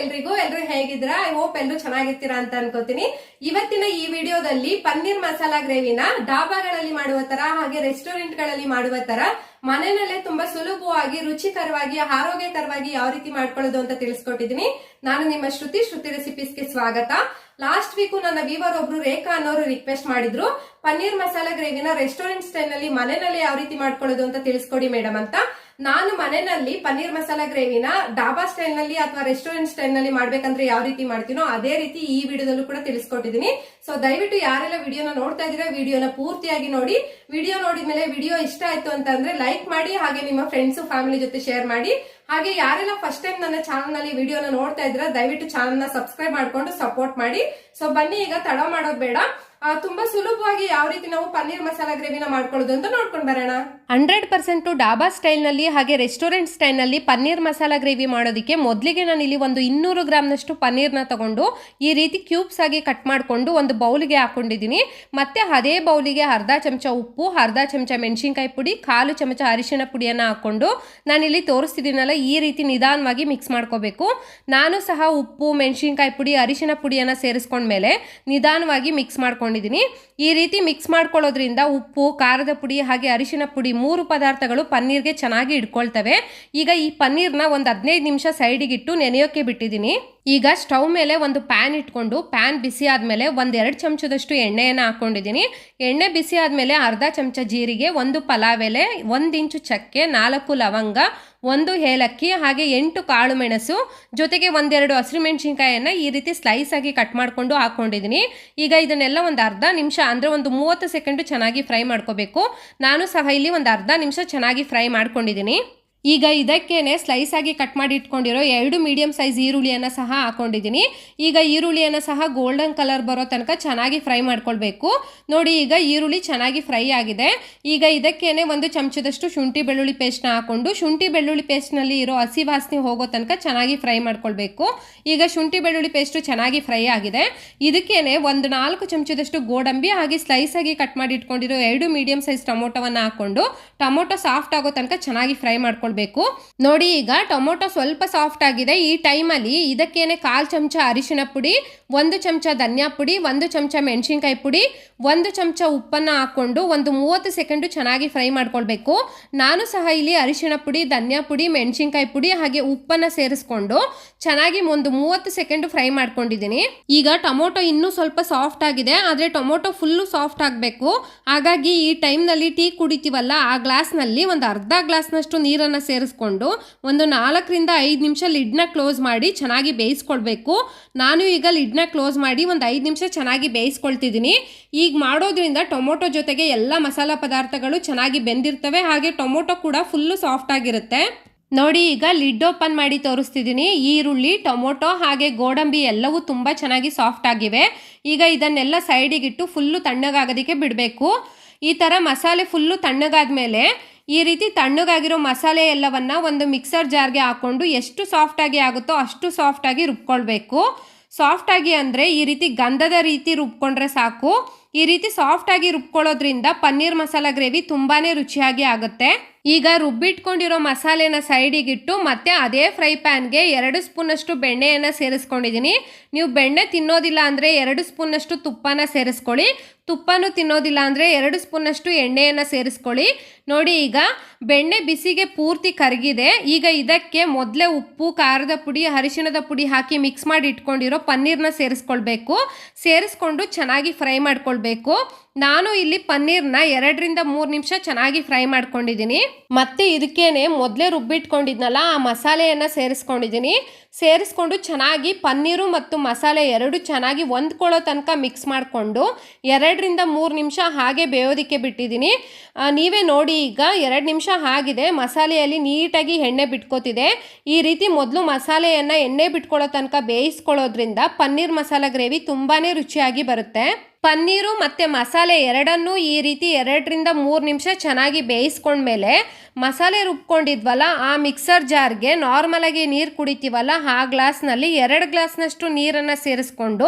ಎಲ್ರಿಗೂ, ಎಲ್ರು ಹೇಗಿದ್ದೀರಾ? ಐ ಹೋಪ್ ಎಲ್ರು ಚೆನ್ನಾಗಿರ್ತೀರಾ ಅಂತ ಅನ್ಕೋತೀನಿ. ಇವತ್ತಿನ ಈ ವಿಡಿಯೋದಲ್ಲಿ ಪನ್ನೀರ್ ಮಸಾಲಾ ಗ್ರೇವಿನ ಡಾಬಾಗಳಲ್ಲಿ ಮಾಡುವ ತರ, ಹಾಗೆ ರೆಸ್ಟೋರೆಂಟ್ಗಳಲ್ಲಿ ಮಾಡುವ ತರ, ಮನೆಯಲ್ಲೇ ತುಂಬಾ ಸುಲಭವಾಗಿ, ರುಚಿಕರವಾಗಿ, ಆರೋಗ್ಯಕರವಾಗಿ ಯಾವ ರೀತಿ ಮಾಡ್ಕೊಳ್ಳೋದು ಅಂತ ತಿಳಿಸ್ಕೊಟ್ಟಿದ್ದೀನಿ. ನಾನು ನಿಮ್ಮ ಶ್ರುತಿ ಶ್ರುತಿ ರೆಸಿಪೀಸ್ಗೆ ಸ್ವಾಗತ. ಲಾಸ್ಟ್ ವೀಕು ನನ್ನ ವೀವರ್ ಒಬ್ರು ರೇಖಾ ಅನ್ನೋರು ರಿಕ್ವೆಸ್ಟ್ ಮಾಡಿದ್ರು, ಪನ್ನೀರ್ ಮಸಾಲಾ ಗ್ರೇವಿನ ರೆಸ್ಟೋರೆಂಟ್ ಸ್ಟೈಲ್ನಲ್ಲಿ ಮನೆಯಲ್ಲೇ ಯಾವ ರೀತಿ ಮಾಡ್ಕೊಳ್ಳೋದು ಅಂತ ತಿಳಿಸ್ಕೊಡಿ ಮೇಡಮ್ ಅಂತ. ನಾನು ಮನೆಯಲ್ಲಿ ಪನ್ನೀರ್ ಮಸಾಲಾ ಗ್ರೇವಿನ ಡಾಬಾ ಸ್ಟೈಲ್ನಲ್ಲಿ ಅಥವಾ ರೆಸ್ಟೋರೆಂಟ್ ಸ್ಟೈಲ್ನಲ್ಲಿ ಮಾಡ್ಬೇಕಂದ್ರೆ ಯಾವ ರೀತಿ ಮಾಡ್ತೀನೋ ಅದೇ ರೀತಿ ಈ ವಿಡಿಯೋದಲ್ಲೂ ಕೂಡ ತಿಳಿಸ್ಕೊಟ್ಟಿದ್ದೀನಿ. ಸೊ ದಯವಿಟ್ಟು ಯಾರೆಲ್ಲ ವಿಡಿಯೋನ ನೋಡ್ತಾ ಇದ್ದೀರಾ, ವಿಡಿಯೋನ ಪೂರ್ತಿಯಾಗಿ ನೋಡಿ. ವಿಡಿಯೋ ನೋಡಿದ ಮೇಲೆ ವಿಡಿಯೋ ಇಷ್ಟ ಆಯ್ತು ಅಂತ ಲೈಕ್ ಮಾಡಿ, ಹಾಗೆ ನಿಮ್ಮ ಫ್ರೆಂಡ್ಸ್ ಫ್ಯಾಮಿಲಿ ಜೊತೆ ಶೇರ್ ಮಾಡಿ. ಹಾಗೆ ಯಾರೆಲ್ಲ ಫಸ್ಟ್ ಟೈಮ್ ನನ್ನ ಚಾನಲ್ನಲ್ಲಿ ವಿಡಿಯೋನ ನೋಡ್ತಾ ಇದ್ರ ದಯವಿಟ್ಟು ಚಾನಲ್ನ ಸಬ್ಸ್ಕ್ರೈಬ್ ಮಾಡ್ಕೊಂಡು ಸಪೋರ್ಟ್ ಮಾಡಿ. ಸೊ ಬನ್ನಿ ಈಗ ತಡ ಮಾಡೋದ್ ಬೇಡ. ತುಂಬಾ ಸುಲಭವಾಗಿ ಯಾವ ರೀತಿ ನಾವು ಪನ್ನೀರ್ ಮಸಾಲಾ ಗ್ರೇವಿನ ಮಾಡ್ಕೊಳ್ಳೋದು ಅಂತ ನೋಡ್ಕೊಂಡು ಬರೋಣ. ಹಂಡ್ರೆಡ್ ಪರ್ಸೆಂಟ್ ಡಾಬಾ ಸ್ಟೈಲ್ನಲ್ಲಿ ಹಾಗೆ ರೆಸ್ಟೋರೆಂಟ್ ಸ್ಟೈಲ್ನಲ್ಲಿ ಪನ್ನೀರ್ ಮಸಾಲಾ ಗ್ರೇವಿ ಮಾಡೋದಕ್ಕೆ ಮೊದಲಿಗೆ ನಾನು ಇಲ್ಲಿ ಒಂದು ಇನ್ನೂರು ಗ್ರಾಮ್ನಷ್ಟು ಪನ್ನೀರ್ನ ತಗೊಂಡು ಈ ರೀತಿ ಕ್ಯೂಬ್ಸ್ ಆಗಿ ಕಟ್ ಮಾಡಿಕೊಂಡು ಒಂದು ಬೌಲ್ಗೆ ಹಾಕೊಂಡಿದ್ದೀನಿ. ಮತ್ತೆ ಅದೇ ಬೌಲಿಗೆ ಅರ್ಧ ಚಮಚ ಉಪ್ಪು, ಅರ್ಧ ಚಮಚ ಮೆಣಸಿನ್ಕಾಯಿ ಪುಡಿ, ಕಾಲು ಚಮಚ ಅರಿಶಿಣ ಪುಡಿಯನ್ನು ಹಾಕೊಂಡು ನಾನಿಲ್ಲಿ ತೋರಿಸ್ತಿದ್ದೀನಲ್ಲ ಈ ರೀತಿ ನಿಧಾನವಾಗಿ ಮಿಕ್ಸ್ ಮಾಡ್ಕೋಬೇಕು. ನಾನು ಸಹ ಉಪ್ಪು, ಮೆಣಸಿನ್ಕಾಯಿ ಪುಡಿ ಅರಿಶಿಣ ಪುಡಿಯನ್ನು ಸೇರಿಸ್ಕೊಂಡ್ಮೇಲೆ ನಿಧಾನವಾಗಿ ಮಿಕ್ಸ್ ಮಾಡ್ಕೊಂಡಿದ್ದೀನಿ. ಈ ರೀತಿ ಮಿಕ್ಸ್ ಮಾಡ್ಕೊಳ್ಳೋದ್ರಿಂದ ಉಪ್ಪು, ಖಾರದ ಪುಡಿ ಹಾಗೆ ಅರಿಶಿನ ಪುಡಿ ಮೂರು ಪದಾರ್ಥಗಳು ಪನ್ನೀರ್ಗೆ ಚೆನ್ನಾಗಿ ಇಟ್ಕೊಳ್ತವೆ ಈಗ ಈ ಪನ್ನೀರ್ನ ಒಂದು ಹದಿನೈದು ನಿಮಿಷ ಸೈಡಿಗಿಟ್ಟು ನೆನೆಯೋಕ್ಕೆ ಬಿಟ್ಟಿದ್ದೀನಿ. ಈಗ ಸ್ಟವ್ ಮೇಲೆ ಒಂದು ಪ್ಯಾನ್ ಇಟ್ಕೊಂಡು ಪ್ಯಾನ್ ಬಿಸಿ ಆದಮೇಲೆ ಒಂದೆರಡು ಚಮಚದಷ್ಟು ಎಣ್ಣೆಯನ್ನು ಹಾಕ್ಕೊಂಡಿದ್ದೀನಿ ಎಣ್ಣೆ ಬಿಸಿ ಆದಮೇಲೆ ಅರ್ಧ ಚಮಚ ಜೀರಿಗೆ, ಒಂದು ಪಲಾವ್ ಎಲೆ ಒಂದು ಇಂಚು ಚಕ್ಕೆ, ನಾಲ್ಕು ಲವಂಗ, ಒಂದು ಏಲಕ್ಕಿ, ಹಾಗೆ ಎಂಟು ಕಾಳು ಮೆಣಸು, ಜೊತೆಗೆ ಒಂದೆರಡು ಹಸಿರುಮೆಣಸಿನ್ಕಾಯನ್ನು ಈ ರೀತಿ ಸ್ಲೈಸ್ ಆಗಿ ಕಟ್ ಮಾಡಿಕೊಂಡು ಹಾಕ್ಕೊಂಡಿದ್ದೀನಿ ಈಗ ಇದನ್ನೆಲ್ಲ ಒಂದು ಅರ್ಧ ನಿಮಿಷ ಅಂದರೆ ಒಂದು ಮೂವತ್ತು ಸೆಕೆಂಡು ಚೆನ್ನಾಗಿ ಫ್ರೈ ಮಾಡ್ಕೋಬೇಕು. ನಾನು ಸಹ ಇಲ್ಲಿ ಒಂದು ಅರ್ಧ ನಿಮಿಷ ಚೆನ್ನಾಗಿ ಫ್ರೈ ಮಾಡ್ಕೊಂಡಿದ್ದೀನಿ. ಈಗ ಇದಕ್ಕೇನೆ ಸ್ಲೈಸ್ ಆಗಿ ಕಟ್ ಮಾಡಿ ಇಟ್ಕೊಂಡಿರೋ ಎರಡು ಮೀಡಿಯಂ ಸೈಜ್ ಈರುಳ್ಳಿಯನ್ನು ಸಹ ಹಾಕೊಂಡಿದ್ದೀನಿ. ಈಗ ಈರುಳ್ಳಿಯನ್ನು ಸಹ ಗೋಲ್ಡನ್ ಕಲರ್ ಬರೋ ತನಕ ಚೆನ್ನಾಗಿ ಫ್ರೈ ಮಾಡ್ಕೊಳ್ಬೇಕು. ನೋಡಿ, ಈಗ ಈರುಳ್ಳಿ ಚೆನ್ನಾಗಿ ಫ್ರೈ ಆಗಿದೆ. ಈಗ ಇದಕ್ಕೇನೆ ಒಂದು ಚಮಚದಷ್ಟು ಶುಂಠಿ ಬೆಳ್ಳುಳ್ಳಿ ಪೇಸ್ಟ್ನ ಹಾಕೊಂಡು, ಶುಂಠಿ ಬೆಳ್ಳುಳ್ಳಿ ಪೇಸ್ಟ್ನಲ್ಲಿ ಇರೋ ಹಸಿ ವಾಸನೆ ಹೋಗೋ ತನಕ ಚೆನ್ನಾಗಿ ಫ್ರೈ ಮಾಡ್ಕೊಳ್ಬೇಕು. ಈಗ ಶುಂಠಿ ಬೆಳ್ಳುಳ್ಳಿ ಪೇಸ್ಟು ಚೆನ್ನಾಗಿ ಫ್ರೈ ಆಗಿದೆ. ಇದಕ್ಕೇನೆ ಒಂದು ನಾಲ್ಕು ಚಮಚದಷ್ಟು ಗೋಡಂಬಿ ಹಾಗೆ ಸ್ಲೈಸ್ ಆಗಿ ಕಟ್ ಮಾಡಿ ಇಟ್ಕೊಂಡಿರೋ ಎರಡು ಮೀಡಿಯಂ ಸೈಜ್ ಟೊಮೊಟೊವನ್ನು ಹಾಕೊಂಡು, ಟೊಮೊಟೊ ಸಾಫ್ಟ್ ಆಗೋ ತನಕ ಚೆನ್ನಾಗಿ ಫ್ರೈ ಮಾಡ್ಕೊಳ್ಬೇಕು. ನೋಡಿ ಈಗ ಟೊಮೊಟೊ ಸ್ವಲ್ಪ ಸಾಫ್ಟ್ ಆಗಿದೆ. ಈ ಟೈಮಲ್ಲಿ ಇದಕ್ಕೇನೆ ಕಾಲು ಚಮಚ ಅರಿಶಿಣ ಪುಡಿ, ಒಂದು ಚಮಚ ಧನಿಯಾ ಪುಡಿ, ಒಂದು ಚಮಚ ಮೆಣಸಿನ್ಕಾಯಿ ಪುಡಿ, ಒಂದು ಚಮಚ ಉಪ್ಪನ್ನು ಹಾಕ್ಕೊಂಡು ಒಂದು ಮೂವತ್ತು ಸೆಕೆಂಡು ಚೆನ್ನಾಗಿ ಫ್ರೈ ಮಾಡ್ಕೊಳ್ಬೇಕು. ನಾನು ಸಹ ಇಲ್ಲಿ ಅರಿಶಿಣ ಪುಡಿ, ಧನಿಯಾ ಪುಡಿ, ಮೆಣಸಿನ್ಕಾಯಿ ಪುಡಿ ಹಾಗೆ ಉಪ್ಪನ್ನು ಸೇರಿಸ್ಕೊಂಡು ಚೆನ್ನಾಗಿ ಒಂದು ಮೂವತ್ತು ಸೆಕೆಂಡು ಫ್ರೈ ಮಾಡ್ಕೊಂಡಿದ್ದೀನಿ. ಈಗ ಟೊಮೊಟೊ ಇನ್ನೂ ಸ್ವಲ್ಪ ಸಾಫ್ಟ್ ಆಗಿದೆ. ಆದರೆ ಟೊಮೊಟೊ ಫುಲ್ಲು ಸಾಫ್ಟ್ ಆಗಬೇಕು. ಹಾಗಾಗಿ ಈ ಟೈಮ್ನಲ್ಲಿ ಟೀ ಕುಡಿತೀವಲ್ಲ, ಆ ಗ್ಲಾಸ್ನಲ್ಲಿ ಒಂದು ಅರ್ಧ ಗ್ಲಾಸ್ನಷ್ಟು ನೀರನ್ನು ಸೇರಿಸ್ಕೊಂಡು ಒಂದು ನಾಲ್ಕರಿಂದ ಐದು ನಿಮಿಷ ಲಿಡ್ನ ಕ್ಲೋಸ್ ಮಾಡಿ ಚೆನ್ನಾಗಿ ಬೇಯಿಸ್ಕೊಳ್ಬೇಕು. ನಾನು ಈಗ ಲಿಡ್ನ ಕ್ಲೋಸ್ ಮಾಡಿ ಒಂದು ಐದು ನಿಮಿಷ ಚೆನ್ನಾಗಿ ಬೇಯಿಸ್ಕೊಳ್ತಿದ್ದೀನಿ. ಈಗ ಮಾಡೋದ್ರಿಂದ ಟೊಮೊಟೊ ಜೊತೆಗೆ ಎಲ್ಲ ಮಸಾಲ ಪದಾರ್ಥಗಳು ಚೆನ್ನಾಗಿ ಬೆಂದಿರ್ತವೆ. ಹಾಗೆ ಟೊಮೊಟೊ ಕೂಡ ಫುಲ್ಲು ಸಾಫ್ಟ್ ಆಗಿರುತ್ತೆ. ನೋಡಿ, ಈಗ ಲಿಡ್ ಓಪನ್ ಮಾಡಿ ತೋರಿಸ್ತಿದ್ದೀನಿ. ಈರುಳ್ಳಿ, ಟೊಮೊಟೊ ಹಾಗೆ ಗೋಡಂಬಿ ಎಲ್ಲವೂ ತುಂಬ ಚೆನ್ನಾಗಿ ಸಾಫ್ಟ್ ಆಗಿವೆ. ಈಗ ಇದನ್ನೆಲ್ಲ ಸೈಡಿಗಿಟ್ಟು ಫುಲ್ಲು ತಣ್ಣಗಾಗೋದಕ್ಕೆ ಬಿಡಬೇಕು. ಈ ಥರ ಮಸಾಲೆ ಫುಲ್ಲು ತಣ್ಣಗಾದ್ಮೇಲೆ ಈ ರೀತಿ ತಣ್ಣಗಾಗಿರೋ ಮಸಾಲೆ ಎಲ್ಲವನ್ನ ಒಂದು ಮಿಕ್ಸರ್ ಜಾರ್ಗೆ ಹಾಕ್ಕೊಂಡು ಎಷ್ಟು ಸಾಫ್ಟಾಗಿ ಆಗುತ್ತೋ ಅಷ್ಟು ಸಾಫ್ಟಾಗಿ ರುಬ್ಕೊಳ್ಬೇಕು. ಸಾಫ್ಟಾಗಿ ಅಂದರೆ ಈ ರೀತಿ ಗಂಧದ ರೀತಿ ರುಬ್ಕೊಂಡ್ರೆ ಸಾಕು. ಈ ರೀತಿ ಸಾಫ್ಟಾಗಿ ರುಬ್ಕೊಳ್ಳೋದ್ರಿಂದ ಪನ್ನೀರ್ ಮಸಾಲ ಗ್ರೇವಿ ತುಂಬಾ ರುಚಿಯಾಗಿ ಆಗುತ್ತೆ. ಈಗ ರುಬ್ಬಿಟ್ಕೊಂಡಿರೋ ಮಸಾಲೆನ ಸೈಡಿಗಿಟ್ಟು ಮತ್ತೆ ಅದೇ ಫ್ರೈ ಪ್ಯಾನ್ಗೆ ಎರಡು ಸ್ಪೂನಷ್ಟು ಬೆಣ್ಣೆಯನ್ನು ಸೇರಿಸ್ಕೊಂಡಿದ್ದೀನಿ ನೀವು ಬೆಣ್ಣೆ ತಿನ್ನೋದಿಲ್ಲ ಅಂದರೆ ಎರಡು ಸ್ಪೂನಷ್ಟು ತುಪ್ಪನ ಸೇರಿಸ್ಕೊಳ್ಳಿ. ತುಪ್ಪನೂ ತಿನ್ನೋದಿಲ್ಲ ಅಂದರೆ ಎರಡು ಸ್ಪೂನಷ್ಟು ಎಣ್ಣೆಯನ್ನು ಸೇರಿಸ್ಕೊಳ್ಳಿ. ನೋಡಿ ಈಗ ಬೆಣ್ಣೆ ಬಿಸಿಗೆ ಪೂರ್ತಿ ಕರಗಿದೆ. ಈಗ ಇದಕ್ಕೆ ಮೊದಲೇ ಉಪ್ಪು, ಖಾರದ ಪುಡಿ, ಅರಿಶಿಣದ ಪುಡಿ ಹಾಕಿ ಮಿಕ್ಸ್ ಮಾಡಿ ಇಟ್ಕೊಂಡಿರೋ ಪನ್ನೀರ್ನ ಸೇರಿಸ್ಕೊಳ್ಬೇಕು. ಸೇರಿಸ್ಕೊಂಡು ಚೆನ್ನಾಗಿ ಫ್ರೈ ಮಾಡ್ಕೊಳ್ಬೇಕು. ನಾನು ಇಲ್ಲಿ ಪನ್ನೀರ್ನ ಎರಡರಿಂದ ಮೂರು ನಿಮಿಷ ಚೆನ್ನಾಗಿ ಫ್ರೈ ಮಾಡ್ಕೊಂಡಿದ್ದೀನಿ. ಮತ್ತೆ ಇದಕ್ಕೇನೆ ಮೊದಲೇ ರುಬ್ಬಿಟ್ಕೊಂಡಿದ್ನಲ್ಲ, ಆ ಮಸಾಲೆಯನ್ನು ಸೇರಿಸ್ಕೊಂಡಿದ್ದೀನಿ. ಸೇರಿಸ್ಕೊಂಡು ಚೆನ್ನಾಗಿ ಪನ್ನೀರು ಮತ್ತು ಮಸಾಲೆ ಎರಡು ಚೆನ್ನಾಗಿ ಹೊಂದ್ಕೊಳ್ಳೋ ತನಕ ಮಿಕ್ಸ್ ಮಾಡಿಕೊಂಡು ಎರಡರಿಂದ ಮೂರು ನಿಮಿಷ ಹಾಗೆ ಬೇಯೋದಕ್ಕೆ ಬಿಟ್ಟಿದ್ದೀನಿ. ನೀವೇ ನೋಡಿ ಈಗ ಎರಡು ನಿಮಿಷ ಆಗಿದೆ. ಮಸಾಲೆಯಲ್ಲಿ ನೀಟಾಗಿ ಎಣ್ಣೆ ಬಿಟ್ಕೋತಿದೆ. ಈ ರೀತಿ ಮೊದಲು ಮಸಾಲೆಯನ್ನು ಎಣ್ಣೆ ಬಿಟ್ಕೊಳ್ಳೋ ತನಕ ಬೇಯಿಸ್ಕೊಳ್ಳೋದ್ರಿಂದ ಪನ್ನೀರ್ ಮಸಾಲ ಗ್ರೇವಿ ತುಂಬಾ ರುಚಿಯಾಗಿ ಬರುತ್ತೆ. ಪನ್ನೀರು ಮತ್ತು ಮಸಾಲೆ ಎರಡನ್ನೂ ಈ ರೀತಿ ಎರಡರಿಂದ ಮೂರು ನಿಮಿಷ ಚೆನ್ನಾಗಿ ಬೇಯಿಸ್ಕೊಂಡ್ಮೇಲೆ ಮಸಾಲೆ ರುಬ್ಕೊಂಡಿದ್ವಲ್ಲ, ಆ ಮಿಕ್ಸರ್ ಜಾರ್ಗೆ ನಾರ್ಮಲಾಗಿ ನೀರು ಕುಡಿತೀವಲ್ಲ, ಆ ಗ್ಲಾಸ್ನಲ್ಲಿ ಎರಡು ಗ್ಲಾಸ್ನಷ್ಟು ನೀರನ್ನು ಸೇರಿಸ್ಕೊಂಡು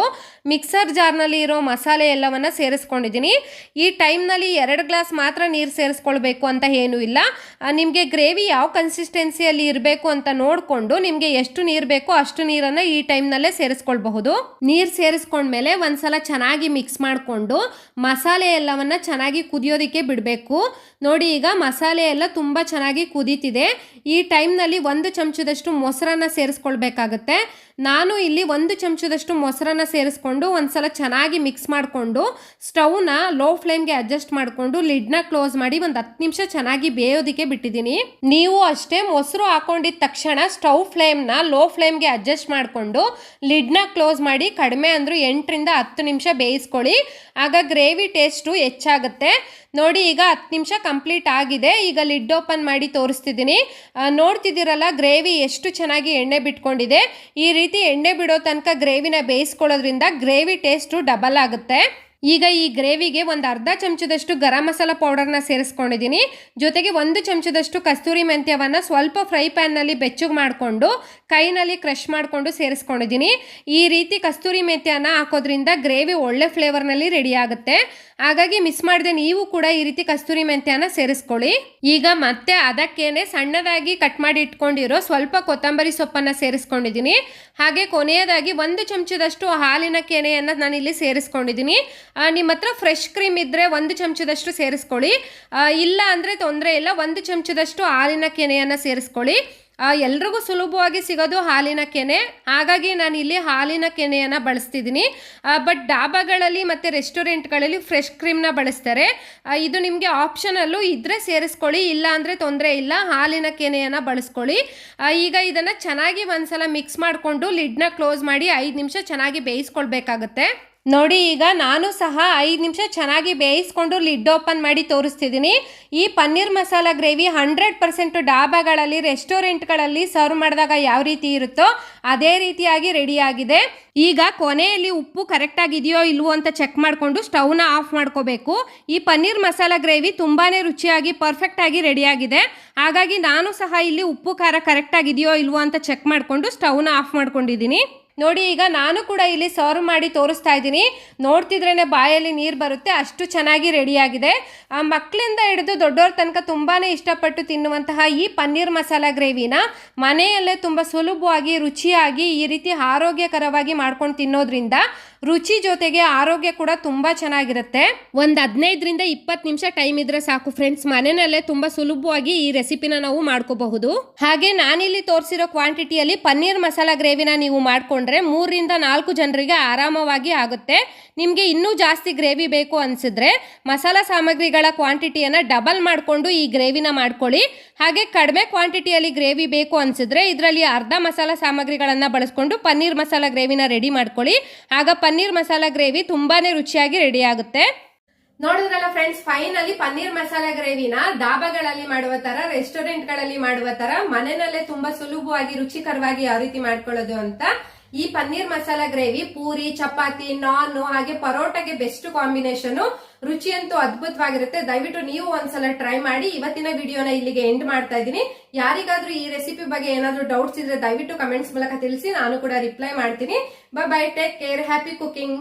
ಮಿಕ್ಸರ್ ಜಾರ್ನಲ್ಲಿ ಇರೋ ಮಸಾಲೆ ಎಲ್ಲವನ್ನು ಸೇರಿಸ್ಕೊಂಡಿದ್ದೀನಿ. ಈ ಟೈಮ್ನಲ್ಲಿ ಎರಡು ಗ್ಲಾಸ್ ಮಾತ್ರ ನೀರು ಸೇರಿಸ್ಕೊಳ್ಬೇಕು ಅಂತ ಏನೂ ಇಲ್ಲ. ನಿಮಗೆ ಗ್ರೇವಿ ಯಾವ ಕನ್ಸಿಸ್ಟೆನ್ಸಿಯಲ್ಲಿ ಇರಬೇಕು ಅಂತ ನೋಡಿಕೊಂಡು ನಿಮಗೆ ಎಷ್ಟು ನೀರು ಬೇಕೋ ಅಷ್ಟು ನೀರನ್ನು ಈ ಟೈಮ್ನಲ್ಲೇ ಸೇರಿಸ್ಕೊಳ್ಬಹುದು. ನೀರು ಸೇರಿಸ್ಕೊಂಡ್ಮೇಲೆ ಒಂದ್ಸಲ ಚೆನ್ನಾಗಿ ಮಿಕ್ಸ್ ಮಾಡಿಕೊಂಡು ಮಸಾಲೆ ಎಲ್ಲವನ್ನು ಚೆನ್ನಾಗಿ ಕುದಿಯೋದಕ್ಕೆ ಬಿಡಬೇಕು. ನೋಡಿ ಈಗ ಮಸಾಲೆ ಎಲ್ಲ ತುಂಬ ಚೆನ್ನಾಗಿ ಕುದೀತಿದೆ. ಈ ಟೈಮ್ನಲ್ಲಿ ಒಂದು ಚಮಚದಷ್ಟು ಮೊಸರನ್ನು ಸೇರಿಸ್ಕೊಳ್ಬೇಕಾಗತ್ತೆ. ನಾನು ಇಲ್ಲಿ ಒಂದು ಚಮಚದಷ್ಟು ಮೊಸರನ್ನ ಸೇರಿಸ್ಕೊಂಡು ಒಂದ್ಸಲ ಚೆನ್ನಾಗಿ ಮಿಕ್ಸ್ ಮಾಡಿಕೊಂಡು ಸ್ಟವ್ನ ಲೋ ಫ್ಲೇಮ್ಗೆ ಅಡ್ಜಸ್ಟ್ ಮಾಡಿಕೊಂಡು ಲಿಡ್ನ ಕ್ಲೋಸ್ ಮಾಡಿ ಒಂದು ಹತ್ತು ನಿಮಿಷ ಚೆನ್ನಾಗಿ ಬೇಯೋದಕ್ಕೆ ಬಿಟ್ಟಿದ್ದೀನಿ. ನೀವು ಅಷ್ಟೇ ಮೊಸರು ಹಾಕೊಂಡಿದ್ದ ತಕ್ಷಣ ಸ್ಟವ್ ಫ್ಲೇಮ್ನ ಲೋ ಫ್ಲೇಮ್ಗೆ ಅಡ್ಜಸ್ಟ್ ಮಾಡಿಕೊಂಡು ಲಿಡ್ನ ಕ್ಲೋಸ್ ಮಾಡಿ ಕಡಿಮೆ ಅಂದರೂ ಎಂಟರಿಂದ ಹತ್ತು ನಿಮಿಷ ಬೇಯಿಸ್ಕೊಳ್ಳಿ. ಆಗ ಗ್ರೇವಿ ಟೇಸ್ಟು ಹೆಚ್ಚಾಗುತ್ತೆ. ನೋಡಿ, ಈಗ ಹತ್ತು ನಿಮಿಷ ಕಂಪ್ಲೀಟ್ ಆಗಿದೆ. ಈಗ ಲಿಡ್ ಓಪನ್ ಮಾಡಿ ತೋರಿಸ್ತಿದ್ದೀನಿ. ನೋಡ್ತಿದ್ದೀರಲ್ಲ, ಗ್ರೇವಿ ಎಷ್ಟು ಚೆನ್ನಾಗಿ ಎಣ್ಣೆ ಬಿಟ್ಕೊಂಡಿದೆ. ಈ ರೀತಿ ಎಣ್ಣೆ ಬಿಡೋ ತನಕ ಗ್ರೇವಿನ ಬೇಯಿಸ್ಕೊಳ್ಳೋದ್ರಿಂದ ಗ್ರೇವಿ ಟೇಸ್ಟು ಡಬಲ್ ಆಗುತ್ತೆ. ಈಗ ಈ ಗ್ರೇವಿಗೆ ಒಂದು ಅರ್ಧ ಚಮಚದಷ್ಟು ಗರಂ ಮಸಾಲ ಪೌಡರ್ನ ಸೇರಿಸ್ಕೊಂಡಿದ್ದೀನಿ. ಜೊತೆಗೆ ಒಂದು ಚಮಚದಷ್ಟು ಕಸ್ತೂರಿ ಮೆಂತ್ಯವನ್ನು ಸ್ವಲ್ಪ ಫ್ರೈ ಪ್ಯಾನ್ನಲ್ಲಿ ಬೆಚ್ಚಗೆ ಮಾಡಿಕೊಂಡು ಕೈನಲ್ಲಿ ಕ್ರಷ್ ಮಾಡಿಕೊಂಡು ಸೇರಿಸ್ಕೊಂಡಿದ್ದೀನಿ. ಈ ರೀತಿ ಕಸ್ತೂರಿ ಮೆಂತ್ಯನ ಹಾಕೋದ್ರಿಂದ ಗ್ರೇವಿ ಒಳ್ಳೆ ಫ್ಲೇವರ್ನಲ್ಲಿ ರೆಡಿ ಆಗುತ್ತೆ. ಹಾಗಾಗಿ ಮಿಸ್ ಮಾಡಿದೆ ನೀವು ಕೂಡ ಈ ರೀತಿ ಕಸ್ತೂರಿ ಮೆಂತ್ಯನ ಸೇರಿಸ್ಕೊಳ್ಳಿ. ಈಗ ಮತ್ತೆ ಅದಕ್ಕೇನೆ ಸಣ್ಣದಾಗಿ ಕಟ್ ಮಾಡಿ ಇಟ್ಕೊಂಡಿರೋ ಸ್ವಲ್ಪ ಕೊತ್ತಂಬರಿ ಸೊಪ್ಪನ್ನು ಸೇರಿಸ್ಕೊಂಡಿದ್ದೀನಿ. ಹಾಗೆ ಕೊನೆಯದಾಗಿ ಒಂದು ಚಮಚದಷ್ಟು ಹಾಲಿನ ಕೆನೆಯನ್ನು ನಾನು ಇಲ್ಲಿ ಸೇರಿಸ್ಕೊಂಡಿದ್ದೀನಿ. ನಿಮ್ಮ ಹತ್ರ ಫ್ರೆಶ್ ಕ್ರೀಮ್ ಇದ್ದರೆ ಒಂದು ಚಮಚದಷ್ಟು ಸೇರಿಸ್ಕೊಳ್ಳಿ. ಇಲ್ಲ ಅಂದರೆ ತೊಂದರೆ ಇಲ್ಲ. ಒಂದು ಚಮಚದಷ್ಟು ಹಾಲಿನ ಕೆನೆಯನ್ನು ಸೇರಿಸ್ಕೊಳ್ಳಿ. ಎಲ್ರಿಗೂ ಸುಲಭವಾಗಿ ಸಿಗೋದು ಹಾಲಿನ ಕೆನೆ. ಹಾಗಾಗಿ ನಾನು ಇಲ್ಲಿ ಹಾಲಿನ ಕೆನೆಯನ್ನು ಬಳಸ್ತಿದ್ದೀನಿ. ಬಟ್ ಡಾಬಾಗಳಲ್ಲಿ ಮತ್ತು ರೆಸ್ಟೋರೆಂಟ್ಗಳಲ್ಲಿ ಫ್ರೆಶ್ ಕ್ರೀಮ್ನ ಬಳಸ್ತಾರೆ. ಇದು ನಿಮಗೆ ಆಪ್ಷನಲ್ಲೂ ಇದ್ದರೆ ಸೇರಿಸ್ಕೊಳ್ಳಿ. ಇಲ್ಲ ಅಂದರೆ ತೊಂದರೆ ಇಲ್ಲ. ಹಾಲಿನ ಕೆನೆಯನ್ನು ಬಳಸ್ಕೊಳ್ಳಿ. ಈಗ ಇದನ್ನು ಚೆನ್ನಾಗಿ ಒಂದ್ಸಲ ಮಿಕ್ಸ್ ಮಾಡಿಕೊಂಡು ಲಿಡ್ನ ಕ್ಲೋಸ್ ಮಾಡಿ ಐದು ನಿಮಿಷ ಚೆನ್ನಾಗಿ ಬೇಯಿಸ್ಕೊಳ್ಬೇಕಾಗತ್ತೆ. ನೋಡಿ, ಈಗ ನಾನು ಸಹ ಐದು ನಿಮಿಷ ಚೆನ್ನಾಗಿ ಬೇಯಿಸ್ಕೊಂಡು ಲಿಡ್ ಓಪನ್ ಮಾಡಿ ತೋರಿಸ್ತಿದ್ದೀನಿ. ಈ paneer masala gravy hundred percent ಡಾಬಾಗಳಲ್ಲಿ, ರೆಸ್ಟೋರೆಂಟ್ಗಳಲ್ಲಿ ಸರ್ವ್ ಮಾಡಿದಾಗ ಯಾವ ರೀತಿ ಇರುತ್ತೋ ಅದೇ ರೀತಿಯಾಗಿ ರೆಡಿಯಾಗಿದೆ. ಈಗ ಕೊನೆಯಲ್ಲಿ ಉಪ್ಪು ಕರೆಕ್ಟಾಗಿದೆಯೋ ಇಲ್ವೋ ಅಂತ ಚೆಕ್ ಮಾಡಿಕೊಂಡು ಸ್ಟವ್ನ ಆಫ್ ಮಾಡ್ಕೋಬೇಕು. ಈ ಪನ್ನೀರ್ ಮಸಾಲ ಗ್ರೇವಿ ತುಂಬಾ ರುಚಿಯಾಗಿ, ಪರ್ಫೆಕ್ಟಾಗಿ ರೆಡಿಯಾಗಿದೆ. ಹಾಗಾಗಿ ನಾನು ಸಹ ಇಲ್ಲಿ ಉಪ್ಪು ಖಾರ ಕರೆಕ್ಟಾಗಿದೆಯೋ ಇಲ್ವೋ ಅಂತ ಚೆಕ್ ಮಾಡಿಕೊಂಡು ಸ್ಟವ್ನ ಆಫ್ ಮಾಡ್ಕೊಂಡಿದ್ದೀನಿ. ನೋಡಿ, ಈಗ ನಾನು ಕೂಡ ಇಲ್ಲಿ ಸರ್ವ್ ಮಾಡಿ ತೋರಿಸ್ತಾ ಇದ್ದೀನಿ. ನೋಡ್ತಿದ್ರೇ ಬಾಯಲ್ಲಿ ನೀರು ಬರುತ್ತೆ, ಅಷ್ಟು ಚೆನ್ನಾಗಿ ರೆಡಿಯಾಗಿದೆ ಆ ಮಕ್ಕಳಿಂದ ಹಿಡಿದು ದೊಡ್ಡವ್ರ ತನಕ ತುಂಬಾ ಇಷ್ಟಪಟ್ಟು ತಿನ್ನುವಂತಹ ಈ ಪನ್ನೀರ್ ಮಸಾಲ ಗ್ರೇವಿನ ಮನೆಯಲ್ಲೇ ತುಂಬ ಸುಲಭವಾಗಿ, ರುಚಿಯಾಗಿ, ಈ ರೀತಿ ಆರೋಗ್ಯಕರವಾಗಿ ಮಾಡ್ಕೊಂಡು ತಿನ್ನೋದ್ರಿಂದ ರುಚಿ ಜೊತೆಗೆ ಆರೋಗ್ಯ ಕೂಡ ತುಂಬ ಚೆನ್ನಾಗಿರುತ್ತೆ. ಒಂದು ಹದಿನೈದರಿಂದ ಇಪ್ಪತ್ತು ನಿಮಿಷ ಟೈಮ್ ಇದ್ರೆ ಸಾಕು ಫ್ರೆಂಡ್ಸ್ ಮನೆಯಲ್ಲೇ ತುಂಬ ಸುಲಭವಾಗಿ ಈ ರೆಸಿಪಿನ ನಾವು ಮಾಡ್ಕೋಬಹುದು. ಹಾಗೆ ನಾನಿಲ್ಲಿ ತೋರಿಸಿರೋ ಕ್ವಾಂಟಿಟಿಯಲ್ಲಿ ಪನ್ನೀರ್ ಮಸಾಲ ಗ್ರೇವಿನ ನೀವು ಮಾಡ್ಕೊಂಡ್ರೆ ಮೂರರಿಂದ ನಾಲ್ಕು ಜನರಿಗೆ ಆರಾಮವಾಗಿ ಆಗುತ್ತೆ. ನಿಮಗೆ ಇನ್ನೂ ಜಾಸ್ತಿ ಗ್ರೇವಿ ಬೇಕು ಅನಿಸಿದ್ರೆ ಮಸಾಲ ಸಾಮಗ್ರಿಗಳ ಕ್ವಾಂಟಿಟಿಯನ್ನು ಡಬಲ್ ಮಾಡಿಕೊಂಡು ಈ ಗ್ರೇವಿನ ಮಾಡ್ಕೊಳ್ಳಿ. ಹಾಗೆ ಕಡಿಮೆ ಕ್ವಾಂಟಿಟಿಯಲ್ಲಿ ಗ್ರೇವಿ ಬೇಕು ಅನಿಸಿದ್ರೆ ಇದರಲ್ಲಿ ಅರ್ಧ ಮಸಾಲ ಸಾಮಗ್ರಿಗಳನ್ನು ಬಳಸ್ಕೊಂಡು ಪನ್ನೀರ್ ಮಸಾಲ ಗ್ರೇವಿನ ರೆಡಿ ಮಾಡ್ಕೊಳ್ಳಿ. ಆಗ ಪನ್ನೀರ್ ಮಸಾಲ ಗ್ರೇವಿ ತುಂಬಾನೇ ರುಚಿಯಾಗಿ ರೆಡಿ ಆಗುತ್ತೆ. ನೋಡಿದ್ರಲ್ಲ ಫ್ರೆಂಡ್ಸ್, ಫೈನಲಿ ಪನ್ನೀರ್ ಮಸಾಲ ಗ್ರೇವಿನ ಡಾಬಾಗಳಲ್ಲಿ ಮಾಡುವ ತರ ರೆಸ್ಟೋರೆಂಟ್ಗಳಲ್ಲಿ ಮಾಡುವ ತರ ಮನೆಯಲ್ಲೇ ತುಂಬಾ ಸುಲಭವಾಗಿ, ರುಚಿಕರವಾಗಿ ಯಾವ ರೀತಿ ಮಾಡ್ಕೊಳ್ಳೋದು ಅಂತ ಈ ಪನ್ನೀರ್ ಮಸಾಲ ಗ್ರೇವಿ, ಪೂರಿ, ಚಪಾತಿ, ನಾನ್ ಹಾಗೆ ಪರೋಟಾಗೆ ಬೆಸ್ಟ್ ಕಾಂಬಿನೇಷನ್ ರುಚಿಯಂತೂ ಅದ್ಭುತವಾಗಿರುತ್ತೆ. ದಯವಿಟ್ಟು ನೀವು ಒಂದ್ಸಲ ಟ್ರೈ ಮಾಡಿ. ಇವತ್ತಿನ ವಿಡಿಯೋನ ಇಲ್ಲಿಗೆ ಎಂಡ್ ಮಾಡ್ತಾ ಇದ್ದೀನಿ. ಯಾರಿಗಾದ್ರೂ ಈ ರೆಸಿಪಿ ಬಗ್ಗೆ ಏನಾದ್ರೂ ಡೌಟ್ಸ್ ಇದ್ರೆ ದಯವಿಟ್ಟು ಕಮೆಂಟ್ಸ್ ಮೂಲಕ ತಿಳಿಸಿ. ನಾನು ಕೂಡ ರಿಪ್ಲೈ ಮಾಡ್ತೀನಿ. Bye bye take care happy cooking